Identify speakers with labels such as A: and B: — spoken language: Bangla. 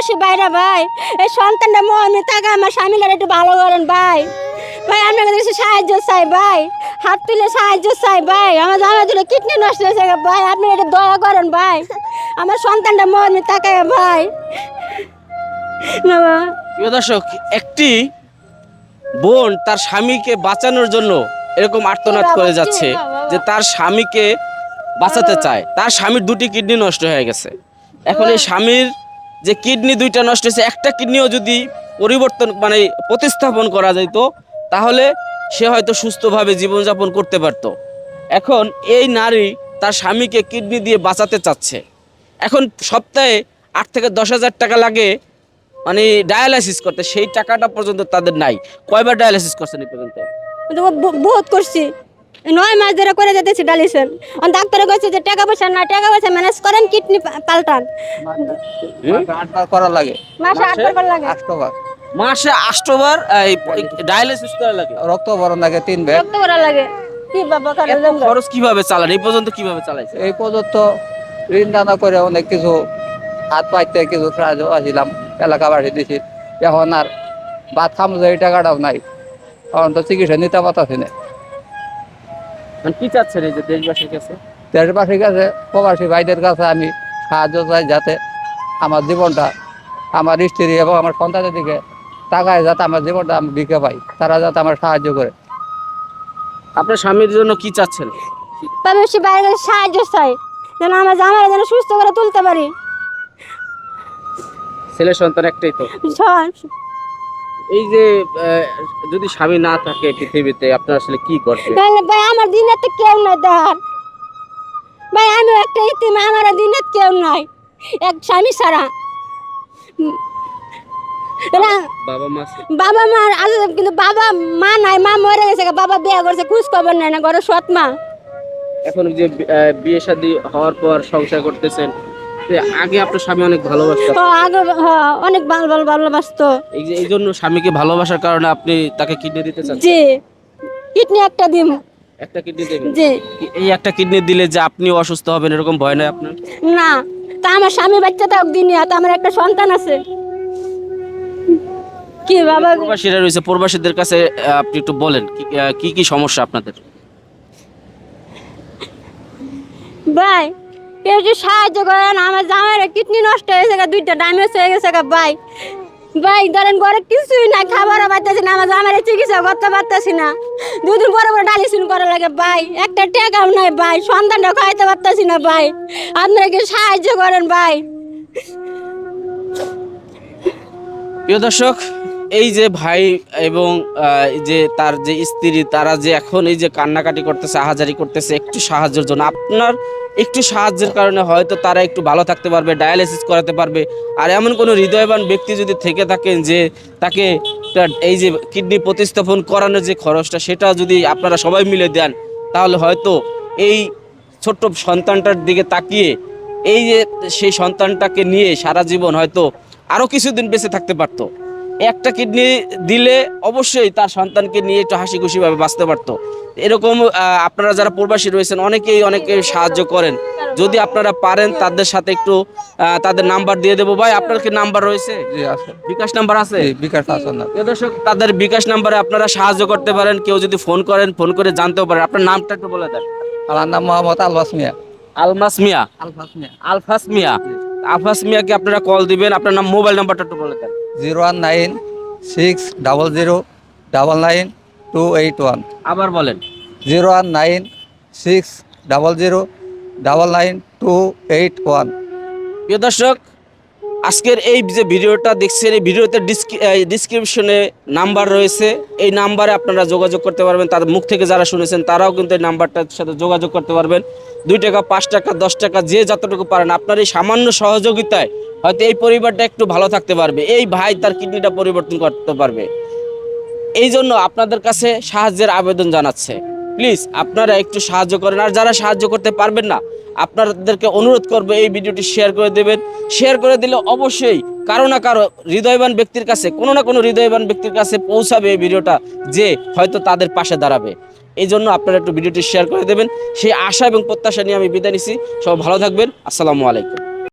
A: প্রবাসী বাইরে ভাই। এই সন্তানটা মহামি থাকে আমার স্বামীরা একটু ভালো করেন ভাই। ভাই আপনার কাছে সাহায্য চাই ভাই। হাত তুলে সাহায্য চাই ভাই। আমার জামা দুটো কিডনি নষ্ট হয়েছে ভাই। আপনি এটা দয়া করেন ভাই। আমার সন্তানটা মহামি থাকে ভাই।
B: প্রিয় দর্শক একটি বোন তার স্বামীকে বাঁচানোর জন্য এরকম আর্তনাদ করে যাচ্ছে যে তার স্বামীকে বাঁচাতে চায়। তার স্বামীর দুটি কিডনি নষ্ট হয়ে গেছে। এখন এই স্বামীর যে কিডনি দুইটা নষ্ট হয়েছে, একটা কিডনিও যদি পরিবর্তন মানে প্রতিস্থাপন করা যেত তাহলে সে হয়তো সুস্থভাবে জীবনযাপন করতে পারত। এখন এই নারী তার স্বামীকে কিডনি দিয়ে বাঁচাতে চাচ্ছে। এখন সপ্তাহে আট থেকে দশ হাজার টাকা লাগে মানে ডায়ালাইসিস করতে, সেই টাকাটা পর্যন্ত তাদের নাই। কয়বার ডায়ালাইসিস করছেন এই পর্যন্ত?
A: তো ব- বহুত করছি। নয় মাস ধরে করে যেতেছি ডালিশন ডাক্তারে কইছে যে টাকা পয়সা না টাকা পয়সা ম্যানেজ করেন কিডনি পাল্টান।
C: আটবার করা লাগে।
A: মাসে আট টাকা লাগে।
C: আটবার।
B: মাসে আষ্টবার ডায়ালাইসিস করা লাগে?
C: রক্ত ভরণ লাগে তিন ব্যাগ
A: রক্ত করা লাগে। কি বাবা করে
B: এত খরচ কীভাবে চালান? এই পর্যন্ত কীভাবে চালাইছে
C: এই পর্যন্ত ঋণ দানা করে অনেক কিছু হাত পাইতে কিছু সাহায্য আসছিলাম এলাকাবাসী দিছি। এখন আর ভাত খাম যে এই টাকাটাও নাই। এখন তো চিকিৎসা নিতে পারতাছি না।
B: মানে কি চাচ্ছেন এই যে দেশবাসীর কাছে?
C: দেশবাসীর কাছে প্রবাসী ভাইদের কাছে আমি সাহায্য চাই যাতে আমার জীবনটা আমার স্ত্রী এবং আমার সন্তানের দিকে টাকায় যাতে আমার জীবনটা আমি বিকে পাই। তারা যাতে আমার সাহায্য করে।
B: আপনার স্বামীর জন্য কি চাচ্ছেন?
A: তবে সে বাইরে সাহায্য চাই যেন আমার জামাই যেন সুস্থ করে তুলতে পারি।
B: ছেলে সন্তান একটাই তো। এই যে যদি স্বামী না থাকে পৃথিবীতে আপনার আসলে কি করবে
A: তাহলে ভাই আমার দিনে তো কেউ নাই দেখার ভাই আমি একটা ইতিম আমার দিনে কেউ নাই এক স্বামী ছাড়া।
B: বাবা মা
A: বাবা মা আছে কিন্তু বাবা মা নাই মা মরে গেছে বাবা বিয়ে করছে খোঁজ খবর নাই না ঘরে সৎ মা।
B: এখন যে বিয়ে শাদী হওয়ার পর সংসার করতেছেন আগে আপনার স্বামী অনেক ভালোবাসতেন
A: ও, আগে অনেক ভালো ভালো ভালোবাসতো।
B: এই জন্য স্বামীকে ভালোবাসার কারণে আপনি তাকে কিডনি দিতে চান
A: জি। কিডনি একটা দিম
B: একটা কিডনি দেবেন?
A: জি।
B: এই একটা কিডনি দিলে যে আপনি অসুস্থ হবেন এরকম ভয় নয় আপনার?
A: না। তা আমার স্বামী বাচ্চা থাক দিনই তো আমার একটা সন্তান আছে। কি বাবা?
B: প্রবাসীরা রয়েছে প্রবাসীদের কাছে আপনি একটু বলেন কি কি সমস্যা আপনাদের?
A: ভাই যদি সাহায্য করেন আমার জামাইয়ের কিডনি নষ্ট হয়েছে গা, দুইটা ড্যামেজ হয়ে গেছে ভাই। ভাই ধরেন ঘরে কিছুই না খাবারও পাইতেছি না আমার জামাইয়ের চিকিৎসা করতে পারতেছি না। দুদিন পরে পরে ডালিসিন করা লাগে ভাই। একটা টাকাও নাই ভাই। সন্তানটা খাইতে পারতেছি না ভাই। আপনারা কি সাহায্য করেন ভাই।
B: প্রিয় দর্শক এই যে ভাই এবং যে তার যে স্ত্রী, তারা যে এখন এই যে কান্নাকাটি করতেছে, আহাজারি করতেছে, একটু সাহায্যের জন্য। আপনার একটু সাহায্যের কারণে হয়তো তারা একটু ভালো থাকতে পারবে ডায়ালিসিস করাতে পারবে। আর এমন কোনো হৃদয়বান ব্যক্তি যদি থেকে থাকেন যে তাকে এই যে কিডনি প্রতিস্থাপন করানোর যে খরচটা, সেটা যদি আপনারা সবাই মিলে দেন, তাহলে হয়তো এই ছোট্ট সন্তানটার দিকে তাকিয়ে এই যে সেই সন্তানটাকে নিয়ে সারা জীবন হয়তো আরও কিছুদিন বেঁচে থাকতে পারতো। একটা কিডনি দিলে অবশ্যই তার সন্তানকে নিয়ে একটু হাসি খুশিভাবে বাঁচতে পারতো। এরকম আপনারা যারা প্রবাসী রয়েছেন অনেকেই অনেকে সাহায্য করেন। যদি আপনারা পারেন তাদের সাথে একটু তাদের নাম্বার দিয়ে দেবো। ভাই আপনার কি নাম্বার রয়েছে? বিকাশ নাম্বার আছে?
C: বিকাশ
B: দর্শক তাদের বিকাশ নাম্বারে আপনারা সাহায্য করতে পারেন। কেউ যদি ফোন করেন ফোন করে জানতেও পারেন আপনার নামটা একটু বলে দেন।
C: আমার নাম মোহাম্মদ আলবাস মিয়া।
B: আলমাস মিয়া?
C: আলবাস মিয়া।
B: আলফাস মিয়া? আলফাস মিয়াকে আপনারা কল দিবেন আপনার নাম মোবাইল নাম্বারটা একটু বলে দেন।
C: Zero one nine six double zero double nine two eight one.
B: আবার বলেন।
C: Zero one nine six double zero double nine two eight one.
B: প্রিয় দর্শক আজকের এই যে ভিডিওটা দেখছেন, এই ভিডিওতে ডিসক্রিপশনে নাম্বার রয়েছে। এই নাম্বারে আপনারা যোগাযোগ করতে পারবেন। তাদের মুখ থেকে যারা শুনেছেন, তারাও কিন্তু এই নাম্বারটার সাথে যোগাযোগ করতে পারবেন। দুই টাকা, পাঁচ টাকা, দশ টাকা, যে যতটুকু পারেন, আপনার এই সামান্য সহযোগিতায় হয়তো এই পরিবারটা একটু ভালো থাকতে পারবে। এই ভাই তার কিডনিটা পরিবর্তন করতে পারবে। এই জন্য আপনাদের কাছে সাহায্যের আবেদন জানাচ্ছে। প্লিজ আপনারা একটু সাহায্য করেন। আর যারা সাহায্য করতে পারবেন না, আপনাদেরকে অনুরোধ করব এই ভিডিওটি শেয়ার করে দেবেন। শেয়ার করে দিলে অবশ্যই কারও না কারও হৃদয়বান ব্যক্তির কাছে, কোনো না কোনো হৃদয়বান ব্যক্তির কাছে পৌঁছাবে এই ভিডিওটা যে হয়তো তাদের পাশে দাঁড়াবে। এই জন্য আপনারা একটু ভিডিওটি শেয়ার করে দেবেন। সেই আশা এবং প্রত্যাশা নিয়ে আমি বিদায় নিচ্ছি সব ভালো থাকবেন। আসসালামু আলাইকুম।